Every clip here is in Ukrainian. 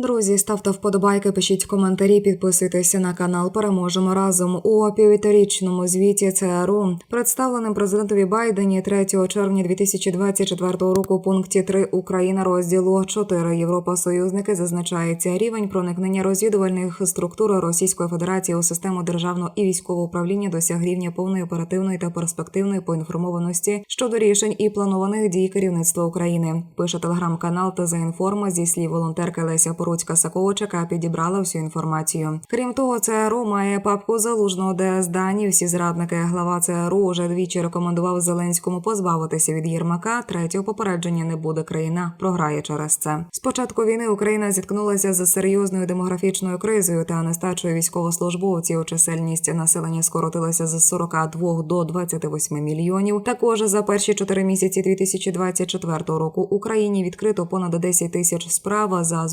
Друзі, ставте вподобайки, пишіть коментарі, підписуйтеся на канал. Переможемо разом у півторічному звіті ЦРУ, представленим президентові Байдені 3 червня 2024 року. Пункті 3 Україна розділу 4 Європа союзники зазначається рівень проникнення розвідувальних структур Російської Федерації у систему державного і військового управління досяг рівня повної оперативної та перспективної поінформованості щодо рішень і планованих дій керівництва України. Пише телеграм-канал ТЗ Інформа зі слів волонтерки Леся Поруцька Сакович, яка підібрала всю інформацію. Крім того, ЦРУ має папку залужного, де здані всі зрадники. Глава ЦРУ уже двічі рекомендував Зеленському позбавитися від Єрмака. Третього попередження не буде. Країна програє через це. З початку війни Україна зіткнулася з серйозною демографічною кризою та нестачою військовослужбовців. Чисельність населення скоротилася з 42 до 28 мільйонів. Також за перші чотири місяці 2024 року Україні відкрито понад 10 тисяч справ за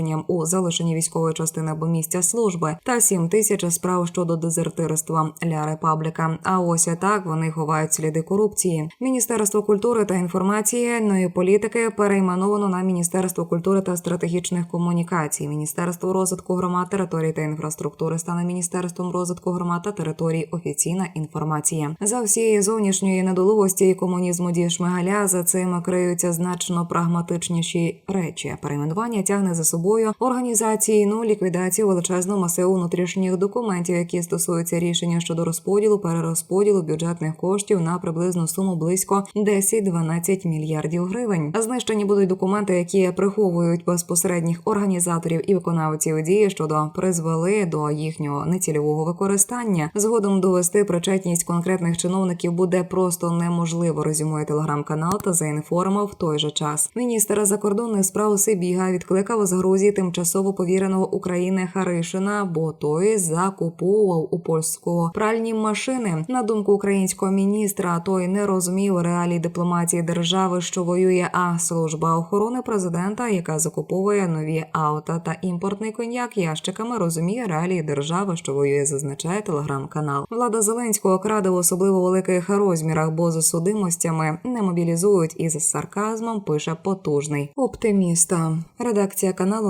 звинуваченням у залишенні військової частини або місця служби та 7 тисяч справ щодо дезертирства Ля Репабліка. А ось так вони ховають сліди корупції. Міністерство культури та інформаційної політики перейменовано на Міністерство культури та стратегічних комунікацій. Міністерство розвитку громад, територій та інфраструктури стане міністерством розвитку громад та територій. Офіційна інформація за всієї зовнішньої недолугості і комунізму дії Шмигаля за цим криються значно прагматичніші речі. Перейменування тягне за собою організаційну ліквідацію величезного масиву внутрішніх документів, які стосуються рішення щодо розподілу, перерозподілу бюджетних коштів на приблизну суму близько 10-12 мільярдів гривень. Знищені будуть документи, які приховують безпосередніх організаторів і виконавців дії, щодо призвели до їхнього нецільового використання. Згодом довести причетність конкретних чиновників буде просто неможливо. Резюмує телеграм-канал та заінформав в той же час. Міністр закордонних справ Сибіга відкликав з тимчасово повіреного України Харишина, бо той закуповував у польського пральні машини. На думку українського міністра, той не розумів реалій дипломатії держави, що воює, а служба охорони президента, яка закуповує нові авто та імпортний коньяк ящиками, розуміє реалії держави, що воює, зазначає телеграм-канал. Влада Зеленського краде в особливо великих розмірах, бо за судимостями не мобілізують із сарказмом. Пише потужний оптиміста. Редакція каналу